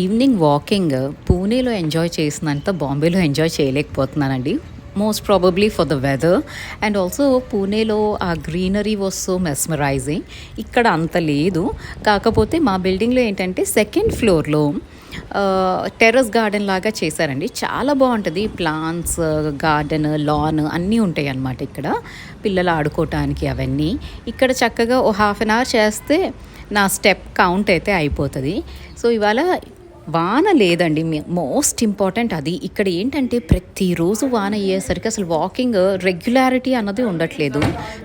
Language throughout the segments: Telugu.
ఈవినింగ్ వాకింగ్ పూణేలో ఎంజాయ్ చేసినంత బాంబేలో enjoy చేయలేకపోతున్నానండి. Most probably for the weather and also పూణేలో ఆ గ్రీనరీ వాజ్ సో మెస్మరైజింగ్ ఇక్కడ అంత లేదు. కాకపోతే మా బిల్డింగ్లో ఏంటంటే సెకండ్ ఫ్లోర్లో టెర్రస్ గార్డెన్ లాగా చేశారండి. చాలా బాగుంటుంది. ప్లాంట్స్ గార్డెన్ లాన్ అన్నీ ఉంటాయి అన్నమాట ఇక్కడ. పిల్లలు ఆడుకోవటానికి అవన్నీ. ఇక్కడ చక్కగా ఓ హాఫ్ అన్ అవర్ చేస్తే నా స్టెప్ కౌంట్ అయితే అయిపోతుంది. సో ఇవాళ వాన లేదండి. మోస్ట్ ఇంపార్టెంట్ అది. ఇక్కడ ఏంటంటే ప్రతిరోజు వాన అయ్యేసరికి అసలు వాకింగ్ రెగ్యులారిటీ అన్నది ఉండట్లేదు.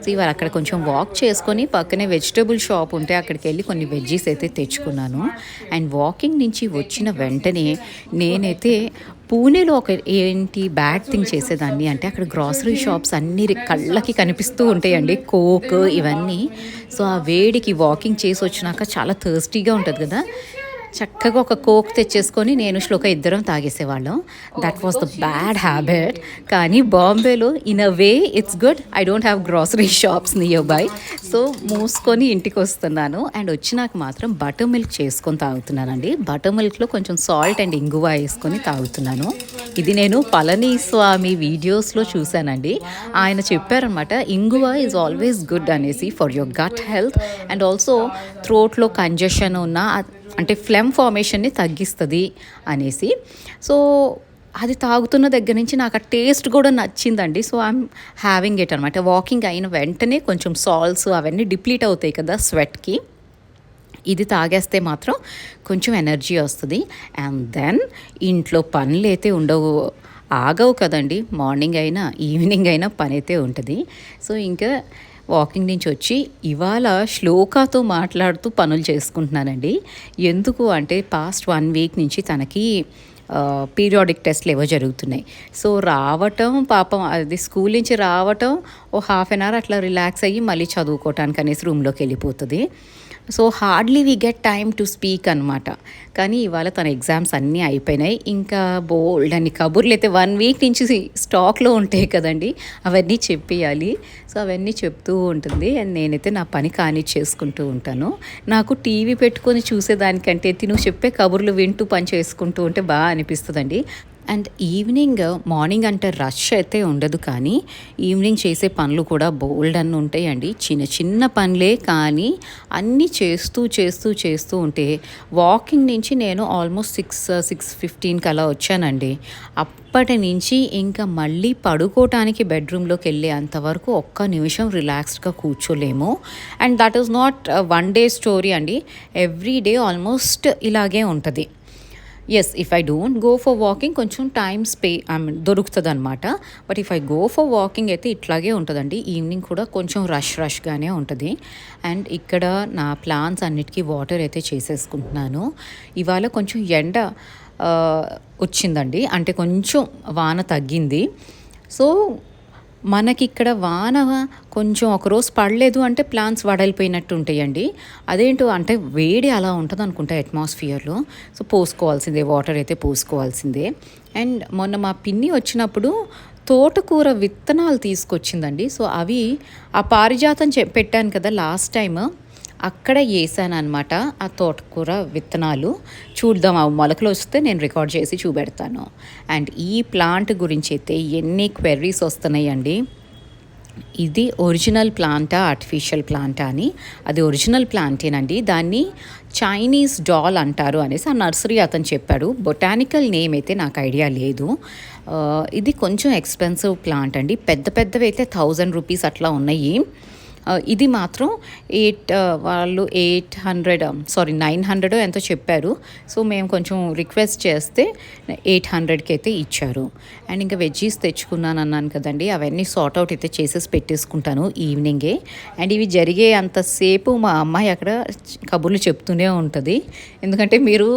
సో ఇవాళ అక్కడ కొంచెం వాక్ చేసుకొని పక్కనే వెజిటబుల్ షాప్ ఉంటే అక్కడికి వెళ్ళి కొన్ని వెజ్జీస్ అయితే తెచ్చుకున్నాను. అండ్ వాకింగ్ నుంచి వచ్చిన వెంటనే నేనైతే పూణేలో ఒక ఏంటి బ్యాడ్ థింగ్ చేసేదాన్ని అంటే అక్కడ గ్రాసరీ షాప్స్ అన్ని కళ్ళకి కనిపిస్తూ ఉంటాయండి. కోక్ ఇవన్నీ. సో ఆ వేడికి వాకింగ్ చేసి వచ్చినాక చాలా థర్స్టీగా ఉంటుంది కదా. చక్కగా ఒక కోక్ తెచ్చేసుకొని నేను శ్లోక ఇద్దరం తాగేసేవాళ్ళం. That was the bad habit కానీ బాంబేలో in a way it's good I don't have grocery shops nearby so మూసుకొని ఇంటికి వస్తున్నాను. అండ్ వచ్చినాక మాత్రం బటర్ మిల్క్ చేసుకొని తాగుతున్నానండి. బటర్ మిల్క్లో కొంచెం సాల్ట్ అండ్ ఇంగువ వేసుకొని తాగుతున్నాను. ఇది నేను పళనిస్వామి వీడియోస్లో చూశానండి. ఆయన చెప్పారనమాట ఇంగువ ఈజ్ ఆల్వేస్ గుడ్ అనేసి for your gut health and also థ్రోట్లో congestion ఉన్న అంటే ఫ్లెమ్ ఫార్మేషన్ని తగ్గిస్తుంది అనేసి. సో అది తాగుతున్న దగ్గర నుంచి నాకు ఆ టేస్ట్ కూడా నచ్చిందండి. సో ఐఎమ్ హ్యావింగ్ ఇట్ అనమాట వాకింగ్ అయిన వెంటనే కొంచెం సాల్ట్స్ అవన్నీ డిప్లీట్ అవుతాయి కదా స్వెట్కి ఇది తాగేస్తే మాత్రం కొంచెం ఎనర్జీ వస్తుంది. అండ్ దెన్ ఇంట్లో పనులు అయితే ఉండవు ఆగవు కదండి. మార్నింగ్ అయినా ఈవినింగ్ అయినా పని అయితే ఉంటుంది. సో ఇంకా వాకింగ్ నుంచి వచ్చి ఇవాళ శ్లోకాతో మాట్లాడుతూ పనులు చేసుకుంటున్నానండి. ఎందుకు అంటే పాస్ట్ వన్ వీక్ నుంచి తనకి పీరియాడిక్ టెస్ట్లు ఏవో జరుగుతున్నాయి. సో రావటం పాపం అది స్కూల్ నుంచి రావటం ఓ హాఫ్ అన్ అవర్ అట్లా రిలాక్స్ అయ్యి మళ్ళీ చదువుకోవటానికి అనేసి రూమ్లోకి వెళ్ళిపోతుంది. So hardly we get time to speak అనమాట కానీ ఇవాళ తన ఎగ్జామ్స్ అన్నీ అయిపోయినాయి. ఇంకా బోల్డ్ అని కబుర్లు అయితే వన్ వీక్ నుంచి స్టాక్లో ఉంటాయి కదండి. అవన్నీ చెప్పేయాలి. సో అవన్నీ చెప్తూ ఉంటుంది. అండ్ నేనైతే నా పని కానీ చేసుకుంటూ ఉంటాను. నాకు టీవీ పెట్టుకొని చూసేదానికంటే తిను చెప్పే కబుర్లు వింటూ పని చేసుకుంటూ ఉంటే బాగా అనిపిస్తుందండి. అండ్ ఈవినింగ్ మార్నింగ్ అంటే రష్ అయితే ఉండదు కానీ ఈవినింగ్ చేసే పనులు కూడా బోల్డ్ అన్ని ఉంటాయండి. చిన్న చిన్న పనులే కానీ అన్నీ చేస్తూ చేస్తూ చేస్తూ ఉంటే వాకింగ్ నుంచి నేను ఆల్మోస్ట్ సిక్స్ సిక్స్ ఫిఫ్టీన్కి అలా వచ్చానండి. అప్పటి నుంచి ఇంకా మళ్ళీ పడుకోవటానికి బెడ్రూమ్లోకి వెళ్ళే అంతవరకు ఒక్క నిమిషం రిలాక్స్డ్గా కూర్చోలేము. And that is not one day story అండి. ఎవ్రీ డే ఆల్మోస్ట్ ఇలాగే ఉంటుంది. Yes if I don't go for walking కొంచెం టైం స్పే ఐ మీన్ దొరుకుతుంది అనమాట but if I go for walking అయితే ఇట్లాగే ఉంటుందండి. ఈవినింగ్ కూడా కొంచెం రష్ రష్గానే ఉంటుంది. అండ్ ఇక్కడ నా ప్లాన్స్ అన్నిటికీ వాటర్ అయితే చేసేసుకుంటున్నాను. ఇవాళ కొంచెం ఎండ వచ్చిందండి. అంటే కొంచెం వాన తగ్గింది. సో మనకి ఇక్కడ వాన కొంచెం ఒకరోజు పడలేదు అంటే ప్లాంట్స్ వడలిపోయినట్టు ఉంటాయండి అదేంటో అంటే వేడి అలా ఉంటుంది అనుకుంటా అట్మాస్ఫియర్లో. సో పోసుకోవాల్సిందే వాటర్ అయితే పోసుకోవాల్సిందే. అండ్ మొన్న మా పిన్ని వచ్చినప్పుడు తోటకూర విత్తనాలు తీసుకొచ్చిందండి. సో అవి ఆ పారిజాతం పెట్టాను కదా లాస్ట్ టైం అక్కడ వేసాను అనమాట ఆ తోటకూర విత్తనాలు. చూద్దాం ఆ మొలకలు వస్తే నేను రికార్డ్ చేసి చూపెడతాను. అండ్ ఈ ప్లాంట్ గురించి అయితే ఎన్ని క్వెర్రీస్ వస్తున్నాయండి? ఇది ఒరిజినల్ ప్లాంటా ఆర్టిఫిషియల్ ప్లాంటా అని? అది ఒరిజినల్ ప్లాంటేనండి. దాన్ని చైనీస్ డాల్ అంటారు అనేసి ఆ నర్సరీ అతను చెప్పాడు. బొటానికల్ నేమ్ అయితే నాకు ఐడియా లేదు. ఇది కొంచెం ఎక్స్పెన్సివ్ ప్లాంట్ అండి. పెద్ద పెద్దవి అయితే థౌజండ్ రూపీస్ అట్లా ఉన్నాయి. ఇది మాత్రం ఎయిట్ వాళ్ళు eight hundred sorry nine hundred ఎంతో చెప్పారు. సో మేము కొంచెం రిక్వెస్ట్ చేస్తే ఎయిట్ హండ్రెడ్కి అయితే ఇచ్చారు. అండ్ ఇంకా వెజ్జీస్ తెచ్చుకున్నాను అన్నాను కదండి అవన్నీ సార్ట్ అవుట్ అయితే చేసేసి పెట్టేసుకుంటాను ఈవినింగే. అండ్ ఇవి జరిగే అంతసేపు మా అమ్మాయి అక్కడ కబుర్లు చెప్తూనే ఉంటుంది. ఎందుకంటే మీరు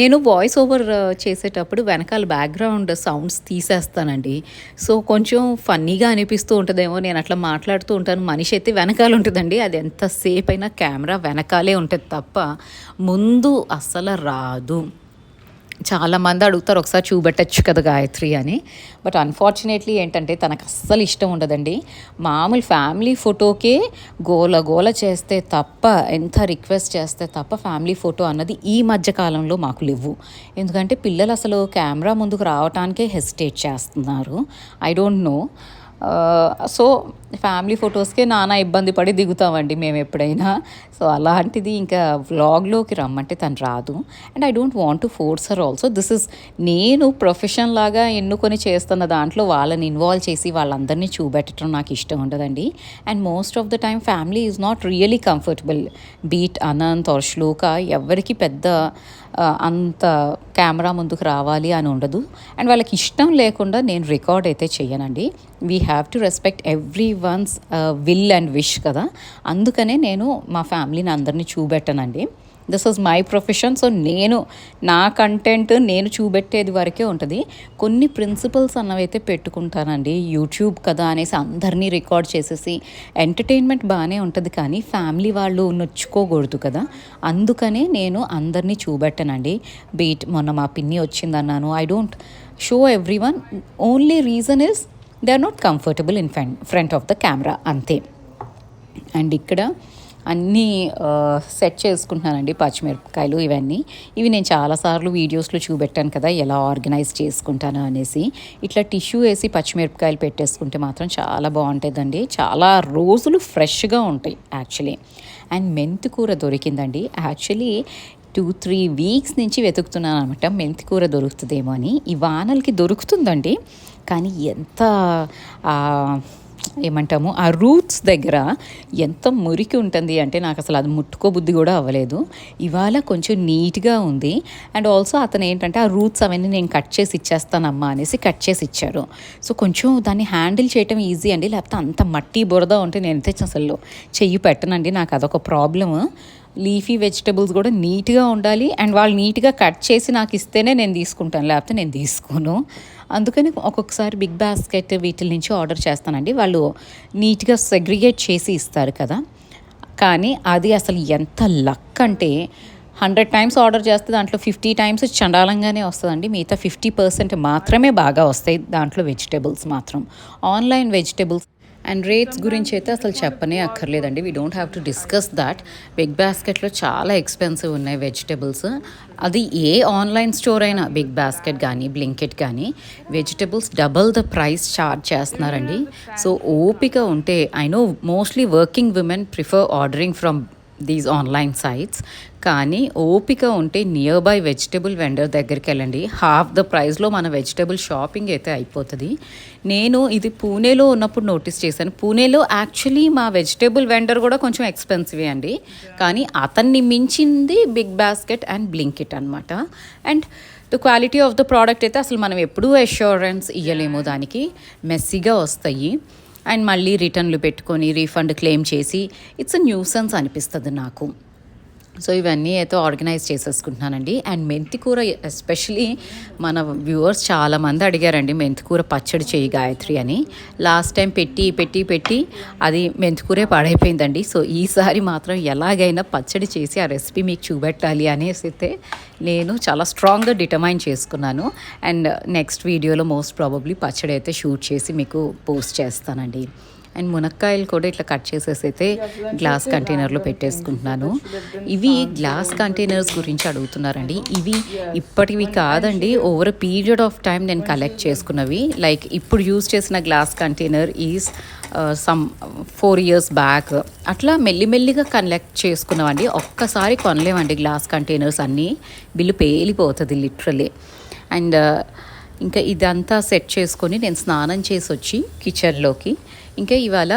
నేను వాయిస్ ఓవర్ చేసేటప్పుడు వెనకాల బ్యాక్గ్రౌండ్ సౌండ్స్ తీసేస్తానండి. సో కొంచెం ఫన్నీగా అనిపిస్తూ ఉంటుందేమో నేను అట్లా మాట్లాడుతూ ఉంటాను మనిషి అయితే వెనకాల ఉంటుందండి. అది ఎంతసేపు అయినా కెమెరా వెనకాలే ఉంటుంది తప్ప ముందు అస్సలు రాదు. చాలామంది అడుగుతారు ఒకసారి చూపెట్టచ్చు కదా గాయత్రి అని. బట్ అన్ఫార్చునేట్లీ ఏంటంటే తనకు అస్సలు ఇష్టం ఉండదండి. మామూలు ఫ్యామిలీ ఫోటోకే గోల గోల చేస్తే తప్ప ఎంత రిక్వెస్ట్ చేస్తే తప్ప ఫ్యామిలీ ఫోటో అన్నది ఈ మధ్య కాలంలో మాకు లేవు. ఎందుకంటే పిల్లలు అసలు కెమెరా ముందుకు రావటానికే హెసిటేట్ చేస్తున్నారు. I don't know so family ఫొటోస్కే నానా ఇబ్బంది పడి దిగుతామండి మేము ఎప్పుడైనా. సో అలాంటిది ఇంకా వ్లాగ్లోకి రమ్మంటే తను రాదు. And I don't want to force her also. This is నేను ప్రొఫెషన్ లాగా ఎన్నుకొని చేస్తున్న దాంట్లో వాళ్ళని ఇన్వాల్వ్ చేసి వాళ్ళందరినీ చూపెట్టడం నాకు ఇష్టం ఉండదండి. And most of the time family is not really comfortable. But Anant or Shloka ఎవరికి పెద్ద అంత కెమెరా ముందుకు రావాలి అని ఉండదు. అండ్ వాళ్ళకి ఇష్టం లేకుండా నేను రికార్డ్ అయితే చేయనండి we have to respect everyone's will and wish కదా. అందుకనే నేను మా ఫ్యామిలీని అందరినీ చూపెట్టనండి. This is my profession so నేను నా కంటెంట్ నేను చూపెట్టేది వరకే ఉంటుంది. కొన్ని ప్రిన్సిపల్స్ అన్నవైతే పెట్టుకుంటానండి. యూట్యూబ్ కదా అనేసి అందరినీ రికార్డ్ చేసేసి ఎంటర్టైన్మెంట్ బాగానే ఉంటుంది కానీ ఫ్యామిలీ వాళ్ళు నొచ్చుకోకూడదు కదా. అందుకనే నేను అందరినీ చూపెట్టనండి. బీట్ మొన్న మా పిన్ని వచ్చిందన్నాను I don't show everyone only reason is they are not comfortable in front of the camera అంతే. అండ్ ఇక్కడ అన్నీ సెట్ చేసుకుంటున్నానండి పచ్చిమిరపకాయలు ఇవన్నీ. ఇవి నేను చాలాసార్లు వీడియోస్లో చూపెట్టాను కదా ఎలా ఆర్గనైజ్ చేసుకుంటాను అనేసి. ఇట్లా టిష్యూ వేసి పచ్చిమిరపకాయలు పెట్టేసుకుంటే మాత్రం చాలా బాగుంటుందండి. చాలా రోజులు ఫ్రెష్గా ఉంటాయి యాక్చువల్లీ. అండ్ మెంతి కూర దొరికిందండి. యాక్చువల్లీ టూ త్రీ వీక్స్ నుంచి వెతుకుతున్నాను అనమాట మెంతి కూర దొరుకుతుందేమో అని. ఈ వానలకి దొరుకుతుందండి కానీ ఎంత ఏమంటాము? ఆ రూట్స్ దగ్గర ఎంత మురికి ఉంటుంది అంటే నాకు అసలు అది ముట్టుకోబుద్ధి కూడా అవ్వలేదు. ఇవాళ కొంచెం నీట్గా ఉంది. అండ్ ఆల్సో అతను ఏంటంటే ఆ రూట్స్ అవన్నీ నేను కట్ చేసి ఇచ్చేస్తానమ్మా అనేసి కట్ చేసి ఇచ్చారు. సో కొంచెం దాన్ని హ్యాండిల్ చేయటం ఈజీ అండి. లేకపోతే అంత మట్టి బురద ఉంటే నేను అయితే అసలు చెయ్యి పెట్టనండి. నాకు అదొక ప్రాబ్లము. లీఫీ వెజిటబుల్స్ కూడా నీట్గా ఉండాలి. అండ్ వాళ్ళు నీట్గా కట్ చేసి నాకు ఇస్తేనే నేను తీసుకుంటాను. లేకపోతే నేను తీసుకోను. అందుకని ఒక్కొక్కసారి బిగ్ బాస్కెట్ వీటి నుంచి ఆర్డర్ చేస్తానండి. వాళ్ళు నీట్గా సెగ్రిగేట్ చేసి ఇస్తారు కదా. కానీ అది అసలు ఎంత లక్ అంటే హండ్రెడ్ టైమ్స్ ఆర్డర్ చేస్తే దాంట్లో ఫిఫ్టీ టైమ్స్ చండాలంగానే వస్తుందండి. మిగతా ఫిఫ్టీ పర్సెంట్ మాత్రమే బాగా వస్తాయి దాంట్లో వెజిటేబుల్స్ మాత్రం. ఆన్లైన్ వెజిటేబుల్స్ అండ్ రేట్స్ గురించి అయితే అసలు చెప్పనే అక్కర్లేదండి. We don't have to discuss that big బాస్కెట్లో చాలా ఎక్స్పెన్సివ్ ఉన్నాయి వెజిటేబుల్స్ అది ఏ ఆన్లైన్ స్టోర్ అయినా బిగ్ బాస్కెట్ కానీ బ్లింకెట్ కానీ vegetables double the price charge చేస్తున్నారండి. సో ఓపిక ఉంటే I know mostly working women prefer ordering from these online sites కానీ ఓపిక ఉంటే నియర్ బై వెజిటేబుల్ వెండర్ దగ్గరికి వెళ్ళండి. హాఫ్ ద ప్రైస్లో మన వెజిటేబుల్ షాపింగ్ అయితే అయిపోతుంది. నేను ఇది పూణేలో ఉన్నప్పుడు నోటీస్ చేశాను. పూణేలో యాక్చువల్లీ మా వెజిటేబుల్ వెండర్ కూడా కొంచెం ఎక్స్పెన్సివే అండి. కానీ అతన్ని మించింది బిగ్ బాస్కెట్ అండ్ బ్లింకిట్ అనమాట and the quality of the product అయితే అసలు మనం ఎప్పుడూ అష్యూరెన్స్ ఇవ్వలేము దానికి. మెస్సీగా వస్తాయి. అండ్ మళ్ళీ రిటర్న్లు పెట్టుకొని రీఫండ్ క్లెయిమ్ చేసి ఇట్స్ న్యూసెన్స్ అనిపిస్తుంది నాకు. సో ఇవన్నీ అయితే ఆర్గనైజ్ చేసేసుకుంటున్నానండి. అండ్ మెంతికూర ఎస్పెషలీ మన వ్యూవర్స్ చాలామంది అడిగారండి మెంతికూర పచ్చడి చేయి గాయత్రి అని. లాస్ట్ టైం పెట్టి పెట్టి పెట్టి అది మెంతికూరే పాడైపోయిందండి. సో ఈసారి మాత్రం ఎలాగైనా పచ్చడి చేసి ఆ రెసిపీ మీకు చూపెట్టాలి అనేసి అయితే నేను చాలా స్ట్రాంగ్గా డిటర్మైన్ చేసుకున్నాను. అండ్ నెక్స్ట్ వీడియోలో మోస్ట్ ప్రాబబ్లీ పచ్చడి అయితే షూట్ చేసి మీకు పోస్ట్ చేస్తానండి. అండ్ మునక్కాయలు కూడా ఇట్లా కట్ చేసేసి అయితే గ్లాస్ కంటైనర్లో పెట్టేసుకుంటున్నాను. ఇవి గ్లాస్ కంటైనర్స్ గురించి అడుగుతున్నారండి. ఇవి ఇప్పటివి కాదండి ఓవర్ పీరియడ్ ఆఫ్ టైం నేను కలెక్ట్ చేసుకున్నవి. లైక్ ఇప్పుడు యూజ్ చేసిన glass container is some four years back అట్లా మెల్లిమెల్లిగా కలెక్ట్ చేసుకున్నామండి. ఒక్కసారి కొనలేమండి గ్లాస్ కంటైనర్స్ అన్నీ. బిల్లు పేలిపోతుంది లిటరలీ అండ్ uh, ఇంకా ఇదంతా సెట్ చేసుకొని నేను స్నానం చేసి వచ్చి కిచెన్లోకి. ఇంకా ఇవాళ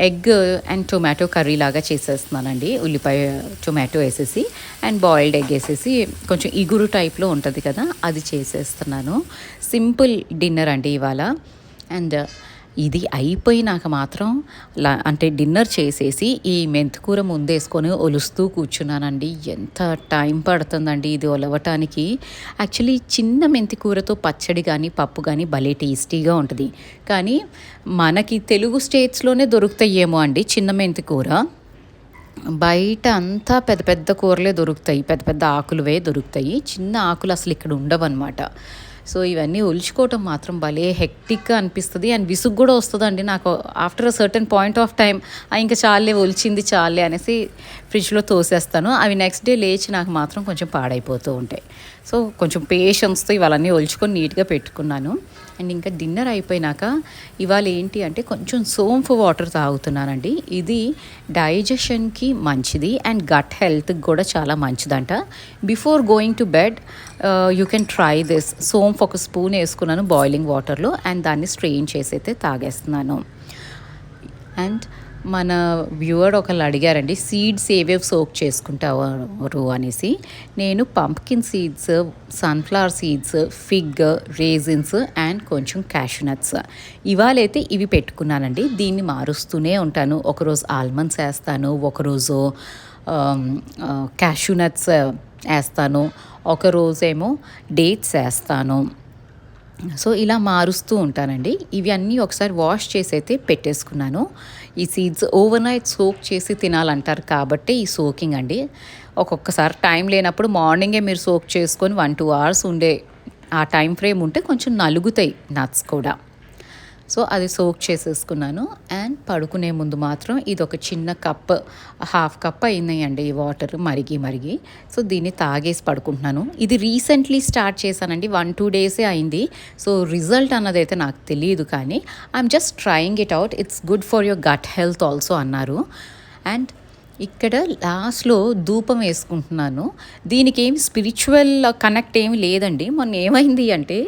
ఎగ్ అండ్ టొమాటో కర్రీ లాగా చేసేస్తున్నానండి. ఉల్లిపాయ టొమాటో వేసేసి అండ్ బాయిల్డ్ ఎగ్ వేసేసి కొంచెం ఇగురు టైప్లో ఉంటుంది కదా అది చేసేస్తున్నాను. సింపుల్ డిన్నర్ అండి ఇవాళ. అండ్ ఇది అయిపోయినాక మాత్రం అంటే డిన్నర్ చేసేసి ఈ మెంతికూర ముందేసుకొని ఒలుస్తూ కూర్చున్నానండి. ఎంత టైం పడుతుందండి ఇది ఒలవటానికి. యాక్చువల్లీ చిన్న మెంతికూరతో పచ్చడి కానీ పప్పు కానీ భలే టేస్టీగా ఉంటుంది. కానీ మనకి తెలుగు స్టేట్స్లోనే దొరుకుతాయేమో అండి చిన్న మెంతికూర. బయట అంతా పెద్ద పెద్ద కూరలే దొరుకుతాయి. పెద్ద పెద్ద ఆకులువే దొరుకుతాయి. చిన్న ఆకులు అసలు ఇక్కడ ఉండవన్నమాట. సో ఇవన్నీ ఒలుచుకోవటం మాత్రం భలే హెక్టిక్గా అనిపిస్తుంది. అండ్ విసుగు కూడా వస్తుందండి. నాకు after a certain point of time ఇంకా చాలే ఒలిచింది చాలే అనేసి ఫ్రిడ్జ్లో తోసేస్తాను. అవి నెక్స్ట్ డే లేచి నాకు మాత్రం కొంచెం పాడైపోతూ ఉంటాయి. సో కొంచెం పేషెన్స్తో ఇవాళన్నీ ఒలుచుకొని నీట్గా పెట్టుకున్నాను. అండ్ ఇంకా డిన్నర్ అయిపోయినాక ఇవాళ ఏంటి అంటే కొంచెం సోంపు వాటర్ తాగుతున్నానండి. ఇది డైజెషన్కి మంచిది అండ్ గట్ హెల్త్కి కూడా చాలా మంచిదంట. Before going to bed you can try this సోంపు ఒక స్పూన్ వేసుకున్నాను బాయిలింగ్ వాటర్లో అండ్ దాన్ని స్ట్రెయిన్ చేసి అయితే తాగేస్తున్నాను. అండ్ మన వ్యూవర్ ఒకళ్ళు అడిగారండి సీడ్స్ ఏవేవి సోక్ చేసుకుంటారు? అనేసి. నేను pumpkin seeds sunflower seeds fig raisins and కొంచెం క్యాషనట్స్. ఇవాళైతే ఇవి పెట్టుకున్నానండి. దీన్ని మారుస్తూనే ఉంటాను. ఒకరోజు ఆల్మండ్స్ వేస్తాను ఒకరోజు క్యాష్యూనట్స్ వేస్తాను ఒకరోజేమో డేట్స్ వేస్తాను. సో ఇలా మారుస్తూ ఉంటానండి. ఇవి అన్నీ ఒకసారి వాష్ చేసి అయితే పెట్టేసుకున్నాను. ఈ సీడ్స్ ఓవర్ నైట్ సోక్ చేసి తినాలంటారు కాబట్టి ఈ సోకింగ్ అండి. ఒక్కొక్కసారి టైం లేనప్పుడు మార్నింగే మీరు సోక్ చేసుకొని వన్ టూ అవర్స్ ఉండే ఆ టైం ఫ్రేమ్ ఉంటే కొంచెం నలుగుతాయి నట్స్ కూడా. సో అది సోక్ చేసేసుకున్నాను. అండ్ పడుకునే ముందు మాత్రం ఇది ఒక చిన్న కప్ హాఫ్ కప్ అయినాయండి ఈ వాటర్ మరిగి మరిగి. సో దీన్ని తాగేసి పడుకుంటున్నాను. ఇది రీసెంట్లీ స్టార్ట్ చేశానండి. వన్ టూ డేసే అయింది. సో రిజల్ట్ అన్నది అయితే నాకు తెలియదు కానీ I'm just trying it out it's good for your gut health also అన్నారు. అండ్ ఇక్కడ లాస్ట్లో ధూపం వేసుకుంటున్నాను. దీనికి ఏమి స్పిరిచువల్ కనెక్ట్ ఏమి లేదండి. మొన్న ఏమైంది అంటే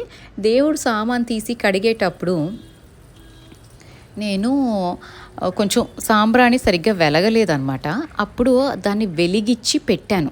దేవుడు సామాన్ తీసి కడిగేటప్పుడు నేను కొంచెం సాంబ్రాణి సరిగ్గా వెలగలేదనమాట అప్పుడు దాన్ని వెలిగిచ్చి పెట్టాను.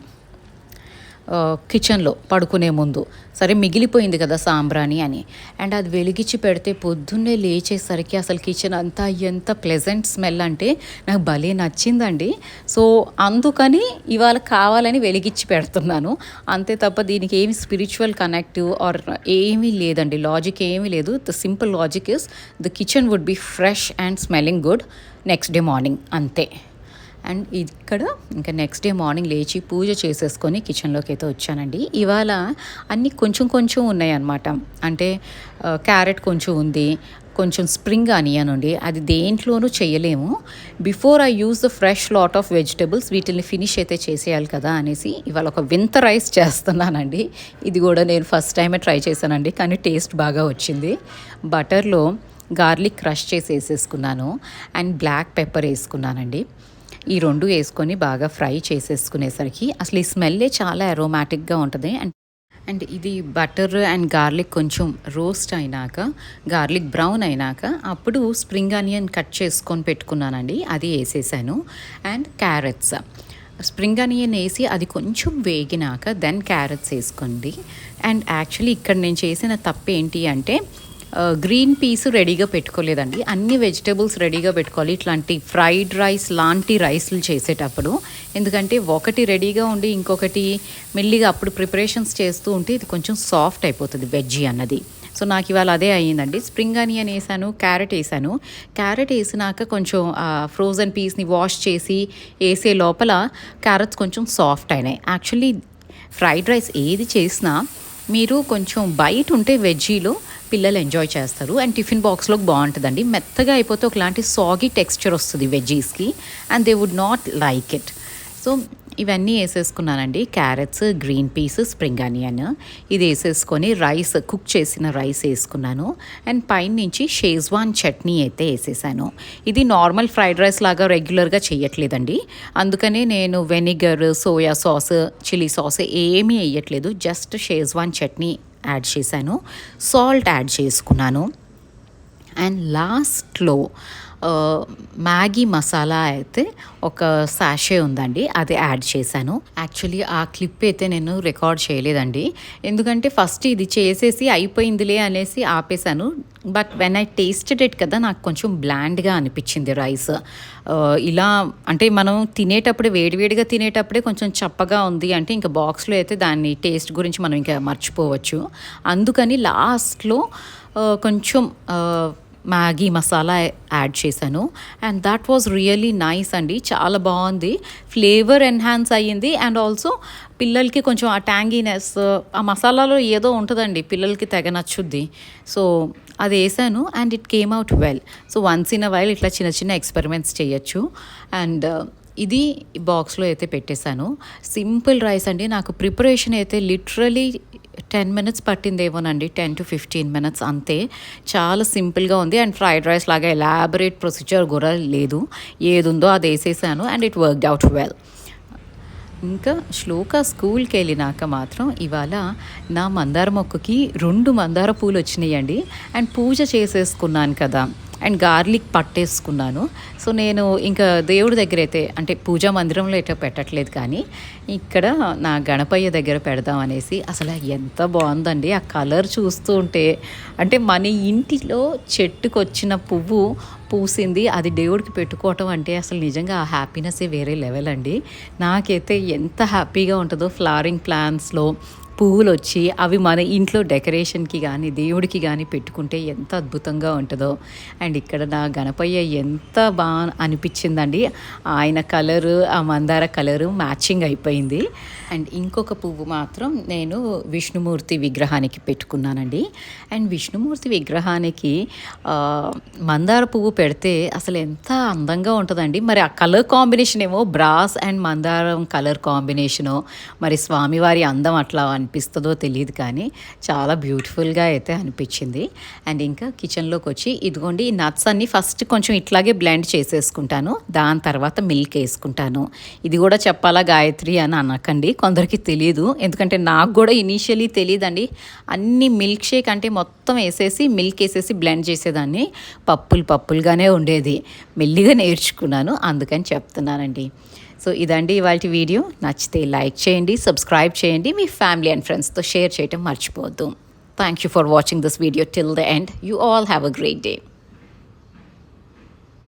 కిచెన్లో పడుకునే ముందు సరే మిగిలిపోయింది కదా సాంబ్రాణి అని. అండ్ అది వెలిగించి పెడితే పొద్దున్నే లేచేసరికి అసలు కిచెన్ అంతా ఎంత ప్లెజెంట్ స్మెల్ అంటే నాకు భలే నచ్చిందండి. సో అందుకని ఇవాళ కావాలని వెలిగించి పెడుతున్నాను. అంతే తప్ప దీనికి ఏమి స్పిరిచువల్ కనెక్టివ్ ఆర్ ఏమీ లేదండి. లాజిక్ ఏమీ లేదు. The simple logic is the kitchen would be fresh and smelling good next day morning అంతే. అండ్ ఇక్కడ ఇంకా నెక్స్ట్ డే మార్నింగ్ లేచి పూజ చేసేసుకొని కిచెన్లోకి అయితే వచ్చానండి. ఇవాళ అన్నీ కొంచెం కొంచెం ఉన్నాయన్నమాట. అంటే క్యారెట్ కొంచెం ఉంది కొంచెం స్ప్రింగ్ ఆనియన్ ఉండి అది దేంట్లోనూ చేయలేము. Before I use the fresh lot of vegetables వీటిని ఫినిష్ అయితే చేసేయాలి కదా అనేసి ఇవాళ ఒక వింత రైస్ చేస్తున్నానండి. ఇది కూడా నేను ఫస్ట్ టైమే ట్రై చేశానండి కానీ టేస్ట్ బాగా వచ్చింది. బటర్లో గార్లిక్ క్రష్ చేసి వేసేసుకున్నాను. అండ్ బ్లాక్ పెప్పర్ వేసుకున్నానండి. ఈ రెండు వేసుకొని బాగా ఫ్రై చేసేసుకునేసరికి అసలు ఈ స్మెల్లే చాలా అరోమాటిక్గా ఉంటుంది. అండ్ అండ్ ఇది బటర్ అండ్ గార్లిక్ కొంచెం రోస్ట్ అయినాక గార్లిక్ బ్రౌన్ అయినాక అప్పుడు స్ప్రింగ్ ఆనియన్ కట్ చేసుకొని పెట్టుకున్నానండి. అది వేసేసాను. And carrots. స్ప్రింగ్ ఆనియన్ వేసి అది కొంచెం వేగినాక దెన్ క్యారెట్స్ వేసుకోండి. అండ్ యాక్చువల్లీ ఇక్కడ నేను చేసిన తప్పు ఏంటి అంటే గ్రీన్ పీస్ రెడీగా పెట్టుకోలేదండి. అన్ని వెజిటేబుల్స్ రెడీగా పెట్టుకోవాలి. ఇట్లాంటి ఫ్రైడ్ రైస్ లాంటి రైస్లు చేసేటప్పుడు. ఎందుకంటే ఒకటి రెడీగా ఉండి ఇంకొకటి మెల్లిగా అప్పుడు ప్రిపరేషన్స్ చేస్తూ ఉంటే ఇది కొంచెం సాఫ్ట్ అయిపోతుంది వెజ్జీ అన్నది. సో నాకు ఇవాళ అదే అయ్యిందండి. స్ప్రింగ్ ఆనియన్ వేసాను క్యారెట్ వేసాను. క్యారెట్ వేసినాక కొంచెం ఫ్రోజన్ పీస్ని వాష్ చేసి వేసే లోపల క్యారెట్స్ కొంచెం సాఫ్ట్ అయినాయి. యాక్చువల్లీ ఫ్రైడ్ రైస్ ఏది చేసినా మీరు కొంచెం బయట ఉంటే వెజ్జీలో పిల్లలు ఎంజాయ్ చేస్తారు. అండ్ టిఫిన్ బాక్స్లో బాగుంటుందండి. మెత్తగా అయిపోతే ఒకలాంటి సాగి టెక్స్చర్ వస్తుంది వెజ్జీస్కి. And they would not like it so ఇవన్నీ వేసేసుకున్నానండి. Carrots green peas spring onion. ఇది వేసేసుకొని రైస్ కుక్ చేసిన రైస్ వేసుకున్నాను. అండ్ పైన నుంచి షేజ్వాన్ చట్నీ అయితే వేసేసాను. ఇది నార్మల్ ఫ్రైడ్ రైస్ లాగా రెగ్యులర్గా చేయట్లేదండి. అందుకనే నేను vinegar soya sauce chilli sauce ఏమీ వేయట్లేదు. జస్ట్ షేజ్వాన్ చట్నీ యాడ్ చేశాను. సాల్ట్ యాడ్ చేసుకున్నాను. అండ్ లాస్ట్లో మ్యాగీ మసాలా అయితే ఒక సాషే ఉందండి అది యాడ్ చేశాను. యాక్చువల్లీ ఆ క్లిప్ అయితే నేను రికార్డ్ చేయలేదండి. ఎందుకంటే ఫస్ట్ ఇది చేసేసి అయిపోయిందిలే అనేసి ఆపేశాను. But when I tasted it కదా నాకు కొంచెం బ్లాండ్గా అనిపించింది రైస్. ఇలా అంటే మనం తినేటప్పుడే వేడివేడిగా తినేటప్పుడే కొంచెం చప్పగా ఉంది అంటే ఇంకా బాక్స్లో అయితే దాన్ని టేస్ట్ గురించి మనం ఇంకా మర్చిపోవచ్చు. అందుకని లాస్ట్లో కొంచెం మ్యాగీ మసాలా యాడ్ చేశాను. And that was really nice అండి. చాలా బాగుంది. ఫ్లేవర్ ఎన్హాన్స్ అయ్యింది. అండ్ ఆల్సో పిల్లలకి కొంచెం ఆ ట్యాంగీనెస్ ఆ మసాలాలో ఏదో ఉంటుందండి. పిల్లలకి తెగ నచ్చుద్ది. సో అది వేసాను. And it came out well so once in a while ఇట్లా చిన్న చిన్న ఎక్స్పెరిమెంట్స్ చేయొచ్చు. అండ్ uh, ఇది బాక్స్లో అయితే పెట్టేశాను. సింపుల్ రైస్ అండి. నాకు ప్రిపరేషన్ అయితే లిటరలీ టెన్ మినిట్స్ పట్టిందేమోనండి. టెన్ టు ఫిఫ్టీన్ మినిట్స్ అంతే. చాలా సింపుల్గా ఉంది. అండ్ ఫ్రైడ్ రైస్ లాగా ఎలాబరేట్ ప్రొసీజర్ కూడా లేదు. ఏది ఉందో అది వేసేసాను and it worked out well. ఇంకా శ్లోక స్కూల్కి వెళ్ళినాక మాత్రం ఇవాళ నా మందార మొక్కకి రెండు మందార పూలు వచ్చినాయండి. అండ్ పూజ చేసేసుకున్నాను కదా. And garlic పట్టేసుకున్నాను. సో నేను ఇంకా దేవుడి దగ్గర అయితే అంటే పూజా మందిరంలో అయితే పెట్టట్లేదు కానీ ఇక్కడ నా గణపయ్య దగ్గర పెడదాం అనేసి అసలు ఎంత బాగుందండి. ఆ కలర్ చూస్తూ ఉంటే అంటే మన ఇంటిలో చెట్టుకు వచ్చిన పువ్వు పూసింది అది దేవుడికి పెట్టుకోవటం అంటే అసలు నిజంగా ఆ హ్యాపీనెస్సే వేరే లెవెల్ అండి. నాకైతే ఎంత హ్యాపీగా ఉంటుందో ఫ్లవరింగ్ ప్లాంట్స్లో పువ్వులు వచ్చి అవి మన ఇంట్లో డెకరేషన్కి కానీ దేవుడికి కానీ పెట్టుకుంటే ఎంత అద్భుతంగా ఉంటుందో. అండ్ ఇక్కడ నా గణపయ్య ఎంత బాగా అనిపించిందండి. ఆయన కలరు ఆ మందార కలరు మ్యాచింగ్ అయిపోయింది. అండ్ ఇంకొక పువ్వు మాత్రం నేను విష్ణుమూర్తి విగ్రహానికి పెట్టుకున్నానండి. అండ్ విష్ణుమూర్తి విగ్రహానికి మందార పువ్వు పెడితే అసలు ఎంత అందంగా ఉంటుందండి. మరి ఆ కలర్ కాంబినేషన్ ఏమో బ్రాస్ అండ్ మందారం కలర్ కాంబినేషను. మరి స్వామివారి అందం అట్లా అనిపిస్తుందో తెలియదు కానీ చాలా బ్యూటిఫుల్గా అయితే అనిపించింది. అండ్ ఇంకా కిచెన్లోకి వచ్చి ఇదిగోండి ఈ నట్స్ అన్ని ఫస్ట్ కొంచెం ఇట్లాగే బ్లెండ్ చేసేసుకుంటాను. దాని తర్వాత మిల్క్ వేసుకుంటాను. ఇది కూడా చెప్పాలా గాయత్రి అని అనకండి కొందరికి తెలియదు ఎందుకంటే నాకు కూడా ఇనీషియలీ తెలియదండి అన్ని మిల్క్ షేక్ అంటే మొత్తం వేసేసి మిల్క్ వేసేసి బ్లెండ్ చేసేదాన్ని. పప్పులు పప్పులుగానే ఉండేది. మెల్లిగా నేర్చుకున్నాను అందుకని చెప్తున్నానండి. సో ఇదండి ఇవాళ వీడియో. నచ్చితే లైక్ చేయండి సబ్స్క్రైబ్ చేయండి మీ ఫ్యామిలీ అండ్ ఫ్రెండ్స్తో షేర్ చేయటం మర్చిపోవద్దు. Thank you for watching this video till the end you all have a great day